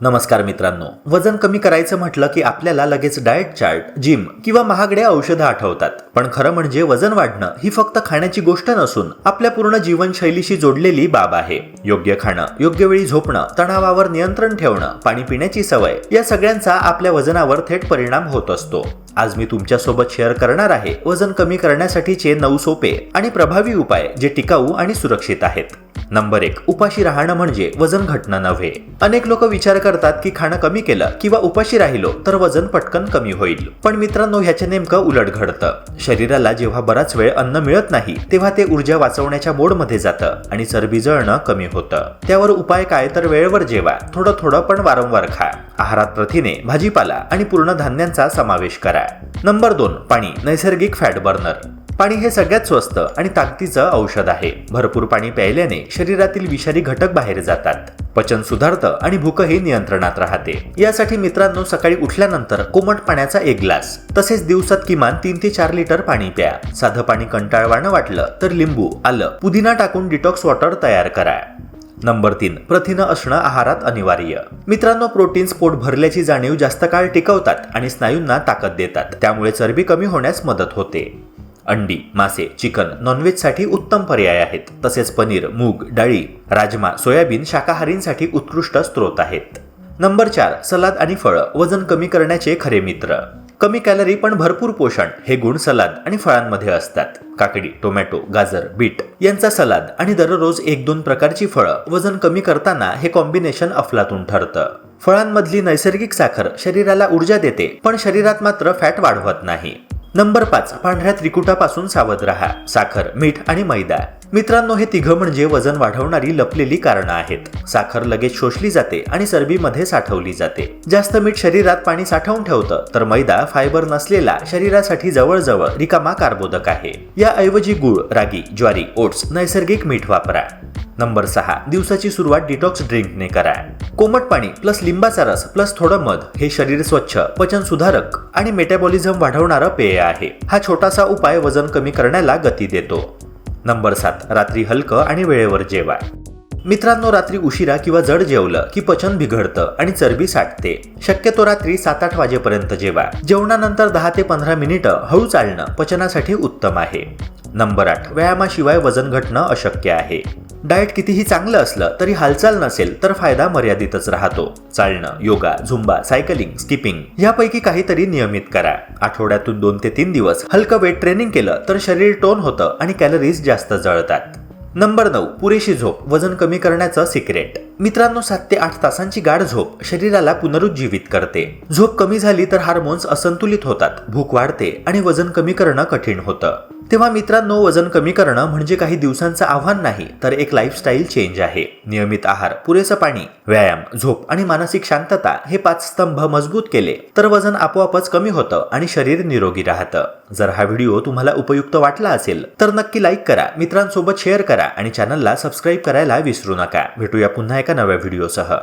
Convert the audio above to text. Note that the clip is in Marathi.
नमस्कार मित्रांनो वजन कमी करायचं म्हटलं की आपल्याला लगेच डाएट चार्ट जिम किंवा महागड्या औषधं आठवतात. पण खरं म्हणजे वजन वाढणं ही फक्त खाण्याची गोष्ट नसून आपल्या पूर्ण जीवनशैलीशी जोडलेली बाब आहे. योग्य खाणं योग्य वेळी झोपणं तणावावर नियंत्रण ठेवणं पाणी पिण्याची सवय या सगळ्यांचा आपल्या वजनावर थेट परिणाम होत असतो. आज मी तुमच्यासोबत शेअर करणार आहे वजन कमी करण्यासाठीचे नऊ सोपे आणि प्रभावी उपाय जे टिकाऊ आणि सुरक्षित आहेत. नंबर एक उपाशी राहणं म्हणजे वजन घटणं नव्हे. अनेक लोक विचार करतात की खाणं कमी केलं किंवा उपाशी राहिलो तर वजन पटकन कमी होईल. पण मित्रांनो ह्याचे नेमकं उलट घडतं. शरीराला जेव्हा बराच वेळ अन्न मिळत नाही तेव्हा ते ऊर्जा वाचवण्याच्या मोडमध्ये जातं आणि चरबी जळणं कमी होतं. त्यावर उपाय काय तर वेळेवर जेवा. थोडं थोडं पण वारंवार खा. आहारात प्रथिने भाजीपाला आणि पूर्ण धान्यांचा समावेश करा. नंबर दोन पाणी नैसर्गिक फॅट बर्नर. पाणी हे सगळ्यात स्वस्त आणि ताकदीचं औषध आहे. भरपूर पाणी प्यायल्याने शरीरातील विषारी घटक बाहेर जातात. पचन सुधारतं आणि भूकही नियंत्रणात राहते. यासाठी मित्रांनो सकाळी उठल्यानंतर कोमट पाण्याचा एक ग्लास तसेच दिवसात किमान तीन ते चार लिटर पाणी प्या. साधं पाणी कंटाळवाणं वाटलं तर लिंबू आलं पुदिना टाकून डिटॉक्स वॉटर तयार करा. नंबर तीन प्रथिनं असणं आहारात अनिवार्य. मित्रांनो प्रोटीन्स पोट भरल्याची जाणीव जास्त काळ टिकवतात आणि स्नायूंना ताकद देतात. त्यामुळे चरबी कमी होण्यास मदत होते. अंडी मासे चिकन नॉनव्हेजसाठी उत्तम पर्याय आहेत. तसेच पनीर मूग डाळी राजमा सोयाबीन शाकाहारींसाठी उत्कृष्ट स्रोत आहेत. नंबर चार सलाद आणि फळं. वजन कमी करण्याचे खरे मित्र. कमी कॅलरी पण भरपूर पोषण. हे गुण सलाद आणि फळांमध्ये असतात. काकडी टोमॅटो गाजर बीट यांचा सलाद आणि दररोज एक दोन प्रकारची फळं वजन कमी करताना हे कॉम्बिनेशन अफलातून ठरतं. फळांमधली नैसर्गिक साखर शरीराला ऊर्जा देते पण शरीरात मात्र फॅट वाढवत नाही. नंबर पाच पांढऱ्या त्रिकुटापासून सावध राहा. साखर मीठ आणि मैदा. मित्रांनो हे तिघं म्हणजे वजन वाढवणारी लपलेली कारणं आहेत. साखर लगेच शोषली जाते आणि चरबीमध्ये साठवली जाते. जास्त मीठ शरीरात पाणी साठवून ठेवतं तर मैदा फायबर नसलेला शरीरासाठी जवळजवळ रिकामा कार्बोदक आहे. याऐवजी गुळ रागी ज्वारी ओट्स नैसर्गिक मीठ वापरा. नंबर सहा दिवसाची सुरुवात डिटॉक्स ड्रिंकने करा. कोमट पाणी प्लस लिंबाचा रस प्लस थोडं मध हे शरीर स्वच्छ पचन सुधारक आणि मेटाबॉलिझम वाढवणारं पेय आहे. हा छोटासा उपाय वजन कमी करण्याला गती देतो. नंबर सात रात्री हलकं आणि वेळेवर जेवा मित्रांनो रात्री उशिरा किंवा जड जेवलं की पचन बिघडतं आणि चरबी साठते. शक्यतो रात्री सात आठ वाजेपर्यंत जेवा जेवणानंतर दहा ते पंधरा मिनिटं हळू चालणं पचनासाठी उत्तम आहे. नंबर आठ. व्यायामाशिवाय वजन घटणं अशक्य आहे. डाएट कितीही चांगलं असलं तरी हालचाल नसेल तर फायदा मर्यादितच राहतो. चालणं योगा झुंबा सायकलिंग स्किपिंग यापैकी काहीतरी नियमित करा. आठवड्यातून दोन ते तीन दिवस हलकं वेट ट्रेनिंग केलं तर शरीर टोन होतं आणि कॅलरीज जास्त जळतात. नंबर नऊ. पुरेशी झोप. वजन कमी करण्याचं सिक्रेट. मित्रांनो सात ते आठ तासांची गाढ झोप शरीराला पुनरुज्जीवित करते. झोप कमी झाली तर हार्मोन्स असंतुलित होतात भूक वाढते आणि वजन कमी करणं कठीण होतं. तेव्हा मित्रांनो वजन कमी करणं म्हणजे काही दिवसांचं आव्हान नाही तर एक लाईफस्टाईल चेंज आहे. नियमित आहार पुरेसं पाणी व्यायाम झोप आणि मानसिक शांतता हे पाच स्तंभ मजबूत केले तर वजन आपोआपच कमी होतं आणि शरीर निरोगी राहतं. जर हा व्हिडिओ तुम्हाला उपयुक्त वाटला असेल तर नक्की लाईक करा मित्रांसोबत शेअर करा आणि चॅनलला सबस्क्राईब करायला विसरू नका. भेटूया पुन्हा एका नव्या व्हिडिओसह